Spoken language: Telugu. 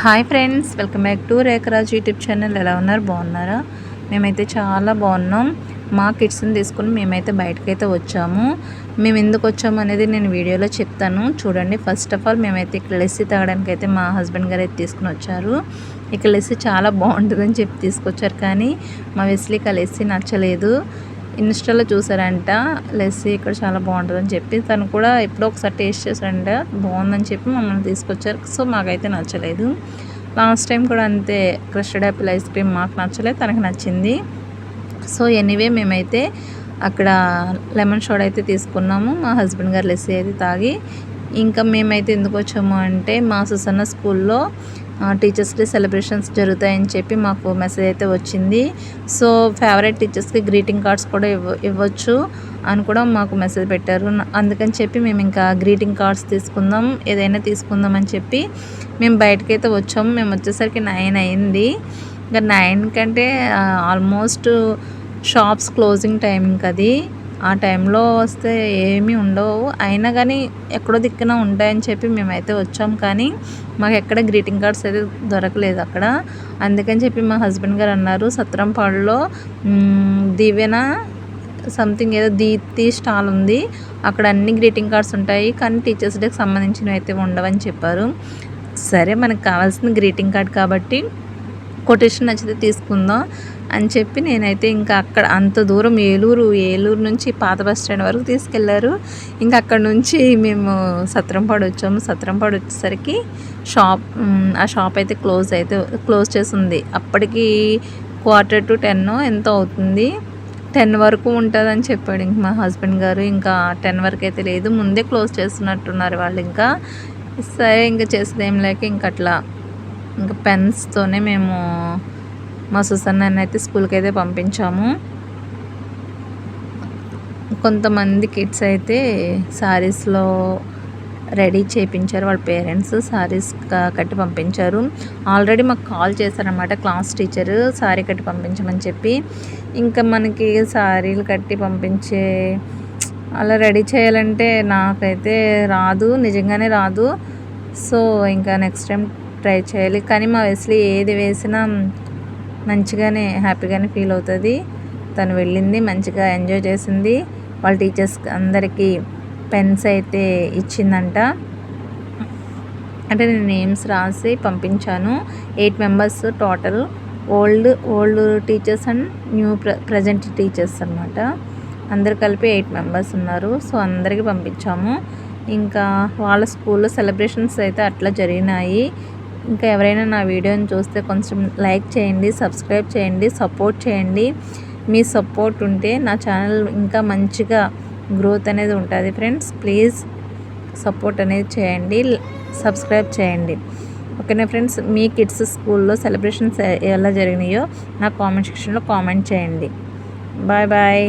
Hi friends welcome back to Rekharaj YouTube channel ఎలా ఉన్నారు? బాగున్నారా? మేమైతే చాలా బాగున్నాం. మా కిడ్స్ని తీసుకుని మేమైతే బయటకైతే వచ్చాము. మేము ఎందుకు వచ్చాము అనేది నేను వీడియోలో చెప్తాను. చూడండి ఫస్ట్ ఆఫ్ ఆల్ మేమైతే ఇక్కడ లెస్సి తాగడానికి అయితే మా హస్బెండ్ గారు అయితే తీసుకుని వచ్చారు. ఇక్కడ లెస్సి చాలా బాగుంటుందని చెప్పి తీసుకొచ్చారు కానీ మా వెస్లీకి ఆ లెస్సి నచ్చలేదు. ఇన్స్టాలో చూసారంట లెస్సీ ఇక్కడ చాలా బాగుంటుందని చెప్పి తను కూడా ఎప్పుడో ఒకసారి టేస్ట్ చేశారంట బాగుందని చెప్పి మమ్మల్ని తీసుకొచ్చారు. సో మాకైతే నచ్చలేదు. లాస్ట్ టైం కూడా అంతే క్రస్టర్డ్ యాపిల్ ఐస్ క్రీమ్ మాకు నచ్చలేదు తనకు నచ్చింది. సో ఎనీవే మేమైతే అక్కడ లెమన్ షోడ్ అయితే తీసుకున్నాము మా హస్బెండ్ గారు లెస్సీ అయితే తాగి. ఇంకా మేమైతే ఎందుకు వచ్చాము అంటే మా సుసన్న స్కూల్లో టీచర్స్ డే సెలబ్రేషన్స్ జరుగుతాయని చెప్పి మాకు మెసేజ్ అయితే వచ్చింది. సో ఫేవరెట్ టీచర్స్కి గ్రీటింగ్ కార్డ్స్ కూడా ఇవ్వ ఇవ్వచ్చు అని కూడా మాకు మెసేజ్ పెట్టారు. అందుకని చెప్పి మేము ఇంకా గ్రీటింగ్ కార్డ్స్ తీసుకుందాం ఏదైనా తీసుకుందాం అని చెప్పి మేము బయటకైతే వచ్చాము. మేము వచ్చేసరికి నైన్ అయింది. ఇంకా నైన్ కంటే ఆల్మోస్ట్ షాప్స్ క్లోజింగ్ టైమింగ్ అది ఆ టైంలో వస్తే ఏమీ ఉండవు. అయినా కానీ ఎక్కడో దిక్కున ఉంటాయని చెప్పి మేమైతే వచ్చాం. కానీ మాకు ఎక్కడ గ్రీటింగ్ కార్డ్స్ అయితే దొరకలేదు అక్కడ. అందుకని చెప్పి మా హస్బెండ్ గారు అన్నారు సత్రంపాడులో దివ్యన సంథింగ్ ఏదో దీప్తి స్టాల్ ఉంది. అక్కడ అన్ని గ్రీటింగ్ కార్డ్స్ ఉంటాయి. కానీ టీచర్స్ డేకి సంబంధించినవి అయితే ఉండవని చెప్పారు. సరే మనకు కావాల్సిన గ్రీటింగ్ కార్డ్ కాబట్టి కొటేషన్ నచ్చితే తీసుకుందాం అని చెప్పి నేనైతే ఇంకా అక్కడ అంత దూరం ఏలూరు ఏలూరు నుంచి పాత బస్ స్టాండ్ వరకు తీసుకెళ్ళారు. ఇంకా అక్కడ నుంచి మేము సత్రంపాడు వచ్చాము. సత్రంపాడు వచ్చేసరికి షాప్ ఆ షాప్ అయితే క్లోజ్ అయితే క్లోజ్ చేసి ఉంది. అప్పటికి క్వార్టర్ టు టెన్ ఎంత అవుతుంది? టెన్ వరకు ఉంటుందని చెప్పాడు ఇంక మా హస్బెండ్ గారు. ఇంకా టెన్ వరకు అయితే లేదు. ముందే క్లోజ్ చేస్తున్నట్టున్నారు వాళ్ళు ఇంకా. సరే ఇంకా చేసేది ఏం లేక ఇంక అట్లా ఇంకా పెన్స్తోనే మేము మా సుసన్నని అయితే స్కూల్కి అయితే పంపించాము. కొంతమంది కిడ్స్ అయితే శారీస్లో రెడీ చేయించారు వాళ్ళ పేరెంట్స్ శారీస్ కట్టి పంపించారు. ఆల్రెడీ మాకు కాల్ చేశారనమాట క్లాస్ టీచరు శారీ కట్టి పంపించమని చెప్పి. ఇంకా మనకి శారీలు కట్టి పంపించే అలా రెడీ చేయాలంటే నాకైతే రాదు నిజంగానే రాదు. సో ఇంకా నెక్స్ట్ టైం ట్రై చేయాలి. కానీ మా వెస్లీ ఏది వేసినా మంచిగానే హ్యాపీగానే ఫీల్ అవుతుంది. తను వెళ్ళింది మంచిగా ఎంజాయ్ చేసింది. వాళ్ళ టీచర్స్ అందరికీ పెన్స్ అయితే ఇచ్చిందంట. అంటే నేను నేమ్స్ రాసి పంపించాను. Eight members total. Old old teachers and new ప్ర ప్రజెంట్ టీచర్స్ అనమాట అందరు కలిపి ఎయిట్ మెంబర్స్ ఉన్నారు. సో అందరికీ పంపించాము. ఇంకా వాళ్ళ స్కూల్లో సెలబ్రేషన్స్ అయితే అట్లా జరిగినాయి. ఇంకా ఎవరైనా నా వీడియోని చూస్తే కొంచెం లైక్ చేయండి సబ్స్క్రైబ్ చేయండి సపోర్ట్ చేయండి. మీ సపోర్ట్ ఉంటే నా ఛానల్ ఇంకా మంచిగా గ్రోత్ అనేది ఉంటుంది ఫ్రెండ్స్. ప్లీజ్ సపోర్ట్ అనేది చేయండి సబ్స్క్రైబ్ చేయండి. ఓకేనా ఫ్రెండ్స్? మీ కిడ్స్ స్కూల్లో సెలబ్రేషన్స్ ఎలా జరిగినాయో నా కామెంట్ సెక్షన్లో కామెంట్ చేయండి. Bye bye.